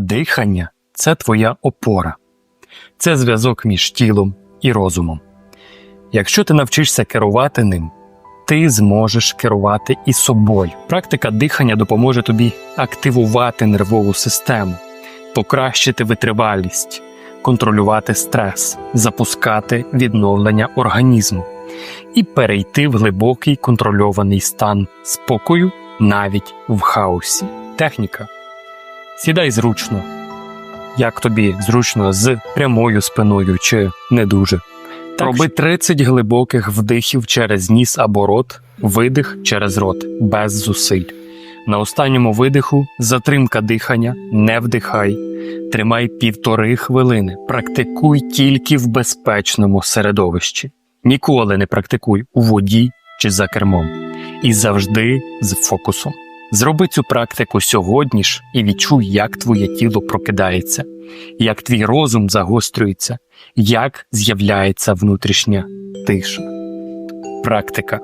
Дихання це твоя опора, це зв'язок між тілом і розумом. Якщо ти навчишся керувати ним, ти зможеш керувати і собою. Практика дихання допоможе тобі активувати нервову систему, покращити витривалість, контролювати стрес, запускати відновлення організму і перейти в глибокий контрольований стан спокою навіть в хаосі. Техніка. Сідай зручно, як тобі зручно з прямою спиною чи не дуже. Роби 30 глибоких вдихів через ніс або рот, видих через рот, без зусиль. На останньому видиху затримка дихання, не вдихай, тримай півтори хвилини, практикуй тільки в безпечному середовищі. Ніколи не практикуй у воді чи за кермом. І завжди з фокусом. Зроби цю практику сьогодні ж і відчуй, як твоє тіло прокидається, як твій розум загострюється, як з'являється внутрішня тиша. Практика